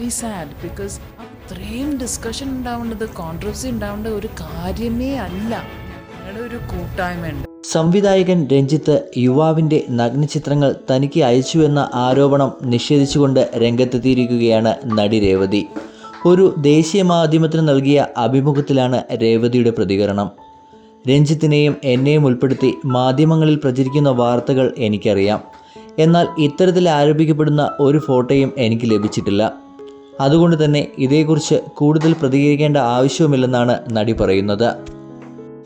Very sad because അത്രയും discussion ഉണ്ടാവേണ്ടത് controversy ഉണ്ടാവേണ്ട ഒരു കാര്യമേ അല്ല. ഞങ്ങളുടെ ഒരു കൂട്ടായ്മയുണ്ട്. സംവിധായകൻ രഞ്ജിത്ത് യുവാവിന്റെ നഗ്നചിത്രങ്ങൾ തനിക്ക് അയച്ചുവെന്ന ആരോപണം നിഷേധിച്ചുകൊണ്ട് രംഗത്തെത്തിയിരിക്കുകയാണ് നടി രേവതി. ഒരു ദേശീയ മാധ്യമത്തിന് നൽകിയ അഭിമുഖത്തിലാണ് രേവതിയുടെ പ്രതികരണം. രഞ്ജിത്തിനെയും എന്നെയും ഉൾപ്പെടുത്തി മാധ്യമങ്ങളിൽ പ്രചരിക്കുന്ന വാർത്തകൾ എനിക്കറിയാം. എന്നാൽ ഇത്തരത്തിൽ ആരോപിക്കപ്പെടുന്ന ഒരു ഫോട്ടോയും എനിക്ക് ലഭിച്ചിട്ടില്ല. അതുകൊണ്ട് തന്നെ ഇതേക്കുറിച്ച് കൂടുതൽ പ്രതികരിക്കേണ്ട ആവശ്യവുമില്ലെന്നാണ് നടി പറയുന്നത്.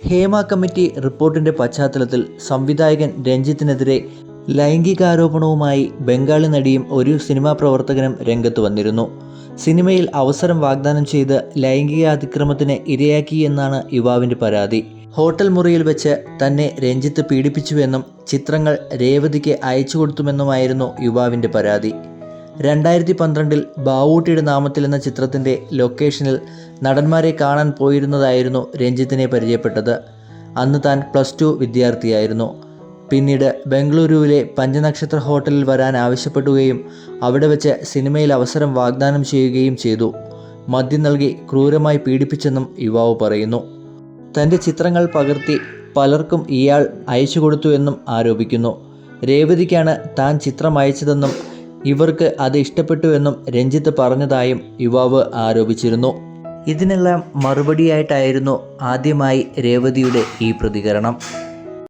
ഹേമ കമ്മിറ്റി റിപ്പോർട്ടിന്റെ പശ്ചാത്തലത്തിൽ സംവിധായകൻ രഞ്ജിത്തിനെതിരെ ലൈംഗികാരോപണവുമായി ബംഗാളി നടിയും ഒരു സിനിമാ പ്രവർത്തകനും രംഗത്ത് വന്നിരുന്നു. സിനിമയിൽ അവസരം വാഗ്ദാനം ചെയ്ത് ലൈംഗിക അതിക്രമത്തിന് ഇരയാക്കി എന്നാണ് യുവാവിന്റെ പരാതി. ഹോട്ടൽ മുറിയിൽ വെച്ച് തന്നെ രഞ്ജിത്ത് പീഡിപ്പിച്ചുവെന്നും ചിത്രങ്ങൾ രേവതിക്ക് അയച്ചു കൊടുത്തുമെന്നുമായിരുന്നു യുവാവിന്റെ പരാതി. രണ്ടായിരത്തി പന്ത്രണ്ടിൽ ബാവൂട്ടിയുടെ നാമത്തിൽ എന്ന ചിത്രത്തിന്റെ ലൊക്കേഷനിൽ നടന്മാരെ കാണാൻ പോയിരുന്നതായിരുന്നു രഞ്ജിത്തിനെ പരിചയപ്പെട്ടത്. അന്ന് താൻ പ്ലസ് ടു വിദ്യാർത്ഥിയായിരുന്നു. പിന്നീട് ബംഗളൂരുവിലെ പഞ്ചനക്ഷത്ര ഹോട്ടലിൽ വരാൻ ആവശ്യപ്പെടുകയും അവിടെ വെച്ച് സിനിമയിൽ അവസരം വാഗ്ദാനം ചെയ്യുകയും ചെയ്തു. മദ്യം നൽകി ക്രൂരമായി പീഡിപ്പിച്ചെന്നും യുവാവ് പറയുന്നു. തന്റെ ചിത്രങ്ങൾ പകർത്തി പലർക്കും ഇയാൾ അയച്ചു കൊടുത്തു എന്നും ആരോപിക്കുന്നു. രേവതിക്കാണ് താൻ ചിത്രം അയച്ചതെന്നും ഇവർക്ക് അത് ഇഷ്ടപ്പെട്ടുവെന്നും രഞ്ജിത്ത് പറഞ്ഞതായും യുവാവ് ആരോപിച്ചിരുന്നു. ഇതിനെല്ലാം മറുപടിയായിട്ടായിരുന്നു ആദ്യമായി രേവതിയുടെ ഈ പ്രതികരണം.